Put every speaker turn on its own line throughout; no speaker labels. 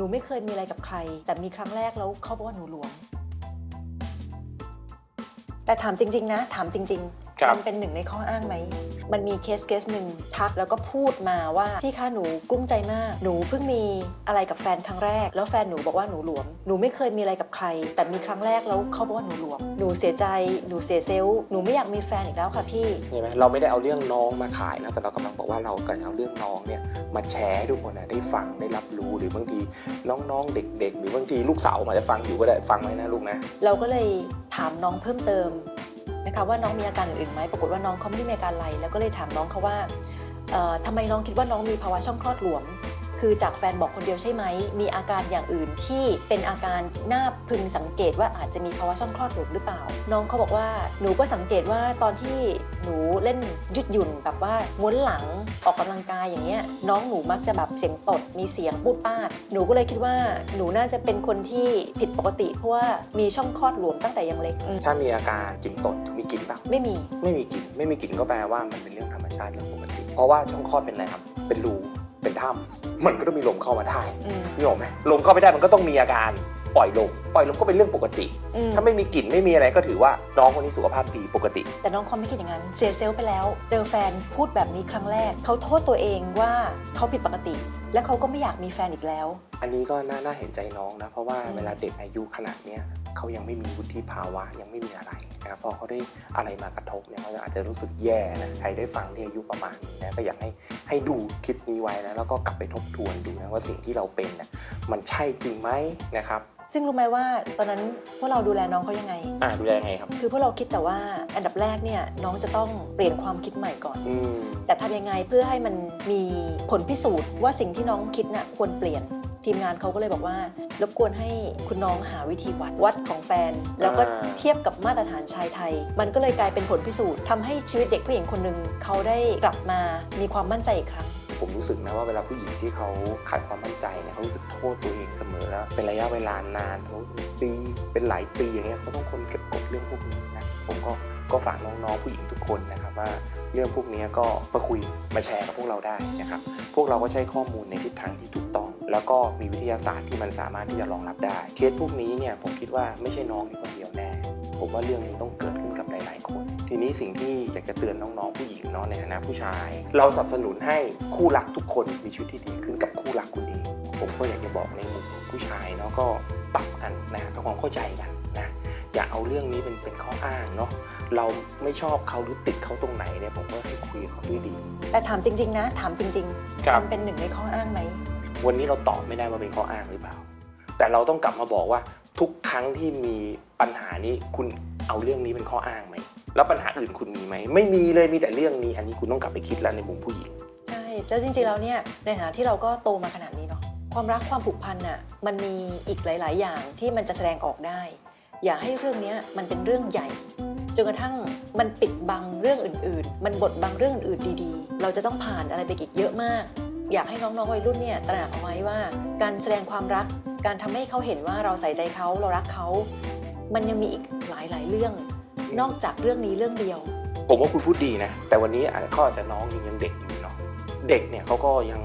หนูไม่เคยมีอะไรกับใคร แต่มีครั้งแรกแล้วเขาบอกว่าหนูหลวม แต่ถามจริง ๆ นะ ถามจริง ๆ มันเป็นหนึ่งในข้ออ้างไหม มันมีเคสเคสหนึ่งทักแล้วก็พูดมาว่า พี่คะหนูกลุ้มใจมาก หนูเพิ่งมีอะไรกับแฟนครั้งแรก แล้วแฟนหนูบอกว่าหนูหลวม หนูไม่เคยมีอะไรกับใคร แต่มีครั้งแรกแล้วเขาบอกว่าหนูหลวม หนูเสียใจ หนูเสียเซลล์ หนูไม่อยากมีแฟนอีกแล้วค่ะพี่
ใช่ไหมเราไม่ได้เอาเรื่องน้องมาขายนะ แต่เรากำลังบอกว่าเรากำลังเอาเรื่องน้องเนี่ยมาแชร์ให้ทุกคนนะได้ฟังได้รับรู้หรือบางทีน้องๆเด็ก ๆ หรือบางทีลูกสาวอาจจะฟังอยู่ก็ได้ฟังไว้นะลูกนะ
เราก็เลยถามน้องเพิ่มเติม นะคะว่าน้องมีอาการอื่นๆไหมปรากฏว่าน้องเขาไม่ได้มีอาการอะไรแล้วก็เลยถามน้องเขาว่าเอ่อทำไมน้องคิดว่าน้องมีภาวะช่องคลอดหลวม คือจากแฟนบอกคนเดียวใช่ไหม มีอาการอย่างอื่นที่เป็นอาการน่าพึงสังเกตว่าอาจจะมีภาวะช่องคลอดหลวมหรือเปล่า น้องเขาบอกว่าหนูก็สังเกตว่าตอนที่หนูเล่นยืดหยุ่นแบบว่าม้วนหลังออกกำลังกายอย่างเงี้ยน้องหนูมักจะแบบเสียงตดมีเสียงปูดปาด หนูก็เลยคิดว่าหนูน่าจะเป็นคนที่ผิดปกติเพราะว่ามีช่องคลอดหลวมตั้งแต่ยังเล็กอืม
ถ้ามีอาการกลิ่นตดมีกลิ่นเปล่า
ไม่มี
ไม่มีกลิ่นไม่มีกลิ่นก็แปลว่ามันเป็นเรื่องธรรมชาติเรื่องปกติ เพราะว่าช่องคลอดเป็นอะไรครับ เป็นรูเป็นถ้ำ มันก็ต้องมีลมเข้ามาได้
อืม
นี่หรอกไหมลมเข้าไม่ได้มันก็ต้องมีอาการปล่อยลมปล่อยลมก็เป็นเรื่องปกติ
อืม
ถ้าไม่มีกลิ่นไม่มีอะไรก็ถือว่าน้องคนนี้สุขภาพดีปกติ
แต่น้องเขาไม่คิดอย่างนั้น เสียเซลล์ไปแล้ว เจอแฟนพูดแบบนี้ครั้งแรก เขาโทษตัวเองว่าเขาผิดปกติ และเขาก็ไม่อยากมีแฟนอีกแล้ว
อันนี้ก็น่าน่าเห็นใจน้องนะ เพราะว่า
อืม
เวลาเด็กอายุขนาดเนี้ยเขายังไม่มีวุฒิภาวะยังไม่มีอะไรนะครับพอเขาได้อะไรมากระทบเนี่ยเขาอาจจะรู้สึกแย่นะใครได้ฟังที่อายุประมาณนี้นะก็อยากให้ให้ดูคลิปนี้ไว้นะแล้วก็กลับไปทบทวนดูนะว่าสิ่งที่เราเป็นน่ะมันใช่จริงไหมนะครับ
ซึ่งรู้ไหมว่าตอนนั้นพวกเราดูแลน้องเขายังไง
อ่าดูแลยังไงครับ
คือพวกเราคิดแต่ว่าอันดับแรกเนี่ยน้องจะต้องเปลี่ยนความคิดใหม่ก่อน
อืม
แต่ทำยังไงเพื่อให้มันมีผลพิสูจน์ว่าสิ่งที่น้องคิดน่ะควรเปลี่ยน ทีมงานเขาก็เลยบอกว่ารบกวนให้คุณน้องหาวิธีวัดวัดของแฟน แล้วก็เทียบกับมาตรฐานชายไทย มันก็เลยกลายเป็นผลพิสูจน์ทำให้ชีวิตเด็กผู้หญิงคนหนึ่งเขาได้กลับมามีความมั่นใจอีกครั้ง
ผมรู้สึกนะว่าเวลาผู้หญิงที่เขาขาดความมั่นใจเนี่ยเขารู้สึกโทษตัวเองเสมอแล้วเป็นระยะเวลานานเขาปีเป็นหลายปีอย่างเงี้ยเขาต้องคนเก็บกดเรื่องพวกนี้นะผมก็ก็ฝากน้องๆผู้หญิงทุกคนนะครับว่าเรื่องพวกนี้ก็มาคุยมาแชร์กับพวกเราได้นะครับพวกเราก็ใช้ข้อมูลในทิศทางที่ถูกต้อง แล้วก็มีวิทยาศาสตร์ที่มันสามารถที่จะรองรับได้ เคสพวกนี้เนี่ยผมคิดว่าไม่ใช่น้องคนเดียวแน่ ผมว่าเรื่องนี้ต้องเกิดขึ้นกับหลาย ๆ คน ทีนี้สิ่งที่อยากจะเตือนน้อง ๆ ผู้หญิงเนาะในฐานะผู้ชาย เราสนับสนุนให้คู่รักทุกคนมีชีวิตที่ดีขึ้นกับคู่รักคุณเองผมก็อยากจะบอกในมุมของผู้ชายเนาะก็ปรับกันนะทำความเข้าใจกันนะอย่าเอาเรื่องนี้เป็นเป็นข้ออ้างเนาะเราไม่ชอบเขาหรือติดเขาตรงไหนเนี่ยผมก็ให้คุยกับเขาด้วยดี
แต่ถามจริง ๆ นะ ถามจริง
ครับ
มันเป็นหนึ่งในข้ออ้างไหม
วันนี้เราตอบไม่ได้ว่าเป็นข้ออ้างหรือเปล่า แต่เราต้องกลับมาบอกว่าทุกครั้งที่มีปัญหานี้คุณเอาเรื่องนี้เป็นข้ออ้างไหม แล้วปัญหาอื่นคุณมีไหม ไม่มีเลยมีแต่เรื่องนี้ อันนี้คุณต้องกลับไปคิดแล้วในมุมผู้หญิง
ใช่ แล้วจริงๆแล้วเนี่ยในฐานะที่เราก็โตมาขนาดนี้เนาะ ความรักความผูกพันน่ะมันมีอีกหลาย ๆ อย่างที่มันจะแสดงออกได้ อย่าให้เรื่องนี้มันเป็นเรื่องใหญ่จนกระทั่งมันปิดบังเรื่องอื่น ๆ มันบดบังเรื่องอื่น ๆ ดี ๆ เราจะต้องผ่านอะไรไปอีกเยอะมาก อยากให้น้องๆวัยรุ่นเนี่ยตระหนักเอาไว้ว่า การแสดงความรัก การทำให้เขาเห็นว่าเราใส่ใจเขาเรารักเขา มันยังมีอีกหลายๆเรื่อง นอกจากเรื่องนี้เรื่องเดียว
ผมว่าคุณพูดดีนะ แต่วันนี้อาจจะเขาอาจจะน้องยังยังเด็กอยู่เนาะเด็กเนี่ยเขาก็ยัง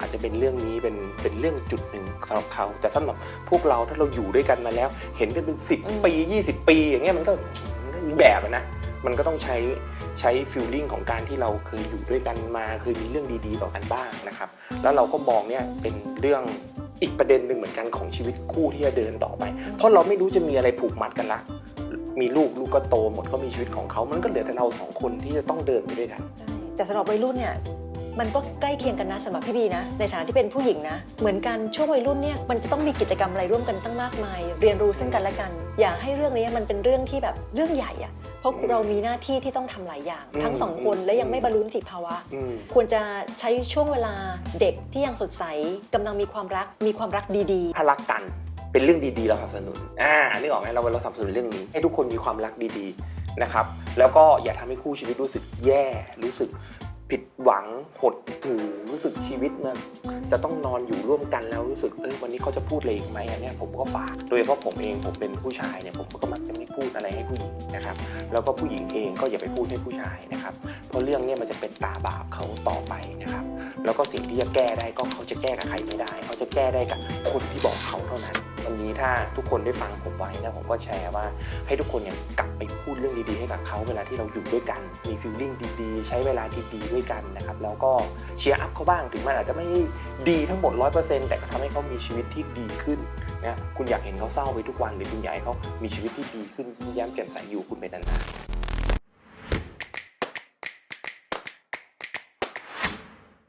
อาจจะเป็นเรื่องนี้เป็นเป็นเรื่องจุดหนึ่งสำหรับเขาแต่สำหรับพวกเราถ้าเราอยู่ด้วยกันมาแล้ว เห็นกันเป็นสิบ
อืม
ปียี่สิบปีอย่างเงี้ยมันก็มันก็อีกแบบอะนะ มันก็ต้องใช้ใช้ฟิลลิ่งของการที่เราเคยอยู่ด้วยกันมาเคยมีเรื่องดีๆต่อกันบ้างนะครับ แล้วเราก็มองเนี่ยเป็นเรื่องอีกประเด็นหนึ่งเหมือนกันของชีวิตคู่ที่จะเดินต่อไป เพราะเราไม่รู้จะมีอะไรผูกมัดกันละ มีลูกลูกก็โตหมดก็มีชีวิตของเขา มันก็เหลือแต่เราสองคนที่จะต้องเดินไปด้วยกัน
แต่สำหรับวัยรุ่นเนี่ยมันก็ใกล้เคียงกันนะสำหรับพี่บีนะ ในฐานะที่เป็นผู้หญิงนะ เหมือนกันช่วงวัยรุ่นเนี่ยมันจะต้องมีกิจกรรมอะไรร่วมกันตั้งมากมาย เรียนรู้ซึ่งกันและกัน อย่าให้เรื่องนี้มันเป็นเรื่องที่แบบเรื่องใหญ่อะ ราะเรามีหน้าที่ที่ต้องทำหลายอย่าง
อืม
ทั้งสองคน
อืม
และยังไม่บรรลุนิติภาวะ
อืม
ควรจะใช้ช่วงเวลาเด็กที่ยังสดใสกำลังมีความรักมีความรักดี
ถ้ารักกันเป็นเรื่องดีๆเราสนับสนุนอ่าอันนี้ออกไหมเราเราสนับสนุนเรื่องนี้ ให้ทุกคนมีความรักดีๆนะครับแล้วก็อย่าทำให้คู่ชีวิตรู้สึกแย่รู้สึก ผิดหวังหดหู่รู้สึกชีวิตมันจะต้องนอนอยู่ร่วมกันแล้วรู้สึกเออวันนี้เขาจะพูดอะไรอีกไหมอันเนี้ยผมก็ฝากโดยเฉพาะผมเองผมเป็นผู้ชายเนี่ยผมก็มักจะไม่พูดอะไรให้ผู้หญิงนะครับแล้วก็ผู้หญิงเองก็อย่าไปพูดให้ผู้ชายนะครับเพราะเรื่องเนี้ยมันจะเป็นตาบาปเขาต่อไปนะครับ แล้วก็สิ่งที่จะแก้ได้ก็เขาจะแก้กับใครไม่ได้ เขาจะแก้ได้กับคนที่บอกเขาเท่านั้น วันนี้ถ้าทุกคนได้ฟังผมไว้นะผมก็แชร์ว่าให้ทุกคนเนี่ยกลับไปพูดเรื่องดีๆให้กับเขาเวลาที่เราอยู่ด้วยกัน มีฟีลลิ่งดีๆ ใช้เวลาดีๆด้วยกันนะครับแล้วก็เชียร์อัพเขาบ้างถึงมันอาจจะไม่ดีทั้งหมด 100%แต่ก็ทำให้เขามีชีวิตที่ดีขึ้นนะคุณอยากเห็นเขาเศร้าไปทุกวันหรือคุณอยากให้เขามีชีวิตที่ดีขึ้นยิ้มแย้มแจ่มใสอยู่คุณไปนานๆ